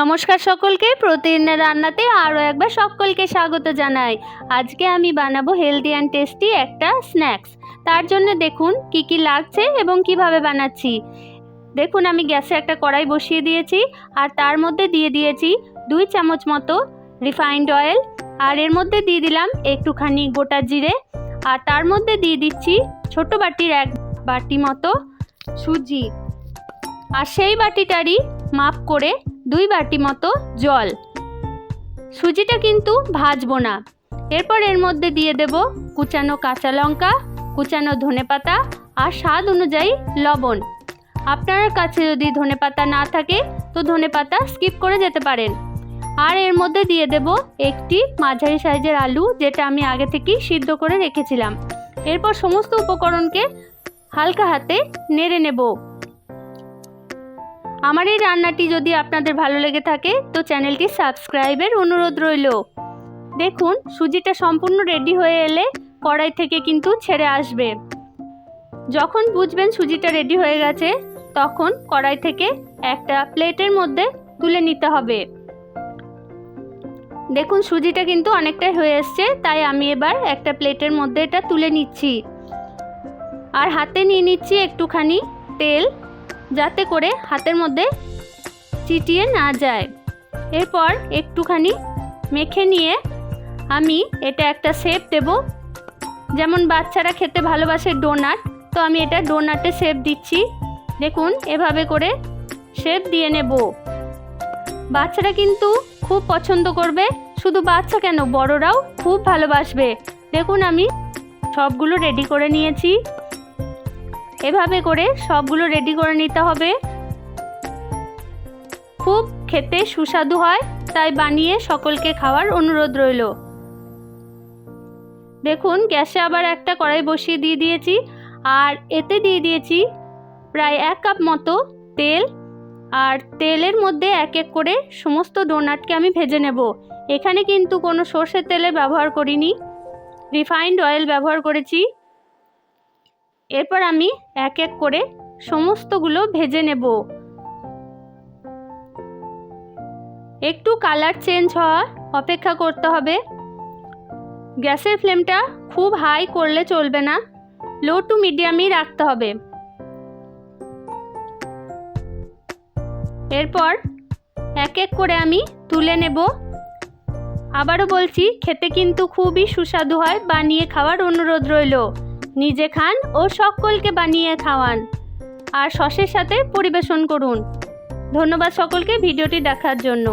নমস্কার সকলকে, প্রতিদিনের রান্নাতে আরও একবার সকলকে স্বাগত জানাই। আজকে আমি বানাবো হেলদি অ্যান্ড টেস্টি একটা স্ন্যাক্স তার জন্য দেখুন কি কি লাগছে এবং কীভাবে বানাচ্ছি। দেখুন আমি গ্যাসে একটা কড়াই বসিয়ে দিয়েছি আর তার মধ্যে দিয়ে দিয়েছি দুই চামচ মতো রিফাইন্ড অয়েল আর এর মধ্যে দিয়ে দিলাম একটুখানি গোটা জিরে আর তার মধ্যে দিয়ে দিচ্ছি ছোট বাটির এক বাটি মতো সুজি। আর সেই বাটিটারই মাপ করে দুই বাটি মতো জল। সুজিটা কিন্তু ভাজবো না। এরপর এর মধ্যে দিয়ে দেব কুচানো কাঁচা লঙ্কা, কুচানো ধনেপাতা আর স্বাদ অনুযায়ী লবণ। আপনার কাছে যদি ধনেপাতা না থাকে, তো ধনেপাতা স্কিপ করে যেতে পারেন। আর এর মধ্যে দিয়ে দেব একটি মাঝারি সাইজের আলু, যেটা আমি আগে থেকেই সিদ্ধ করে রেখেছিলাম। এরপর সমস্ত উপকরণকে হালকা হাতে নেড়ে নেব। আমার এই রান্নাটি যদি আপনাদের ভালো লেগে থাকে, তো চ্যানেলটি সাবস্ক্রাইবের অনুরোধ রইল। দেখুন, সুজিটা সম্পূর্ণ রেডি হয়ে এলে কড়াই থেকে কিন্তু ছেড়ে আসবে। যখন বুঝবেন সুজিটা রেডি হয়ে গেছে, তখন কড়াই থেকে একটা প্লেটের মধ্যে তুলে নিতে হবে। দেখুন, সুজিটা কিন্তু অনেকটাই হয়ে এসছে, তাই আমি এবার একটা প্লেটের মধ্যে এটা তুলে নিচ্ছি। আর হাতে নিয়ে নিচ্ছি একটুখানি তেল। যাতে করে হাতের মধ্যে চিটিয়ে না যায়। এরপর একটুখানি মেখে নিয়ে আমি এটা একটা শেপ দেব। যেমন বাচ্চারা খেতে ভালোবাসে ডোনাট তো আমি এটা ডোনাটে শেপ দিচ্ছি। দেখুন, এভাবে করে শেপ দিয়ে নেব। বাচ্চারা কিন্তু খুব পছন্দ করবে। শুধু বাচ্চা কেন, বড়রাও খুব ভালোবাসবে। দেখুন, আমি সবগুলো রেডি করে নিয়েছি। এভাবে করে সবগুলো রেডি করে নিতে হবে। খুব খেতে সুস্বাদু হয়, তাই বানিয়ে সকলকে খাওয়ার অনুরোধ রইল। দেখুন, গ্যাসে আবার একটা কড়াই বসিয়ে দিয়ে দিয়েছি, আর এতে দিয়ে দিয়েছি প্রায় এক কাপ মতো তেল, আর তেলের মধ্যে এক এক করে সমস্ত ডোনাটকে আমি ভেজে নেব। এখানে কিন্তু কোনো সর্ষের তেলের ব্যবহার করিনি। রিফাইন্ড অয়েল ব্যবহার করেছি। এরপর আমি এক এক করে সমস্তগুলো ভেজে নেব। একটু কালার চেঞ্জ হওয়া অপেক্ষা করতে হবে। গ্যাসের ফ্লেমটা খুব হাই করলে চলবে না, লো টু মিডিয়ামই রাখতে হবে। এরপর এক এক করে আমি তুলে নেব। আবারও বলছি, খেতে কিন্তু খুবই সুস্বাদু হয়, বানিয়ে খাওয়ার অনুরোধ রইল। নিজে খান ও সকলকে বানিয়ে খাওয়ান। আর সসের সাথে পরিবেশন করুন। ধন্যবাদ সকলকে ভিডিওটি দেখার জন্য।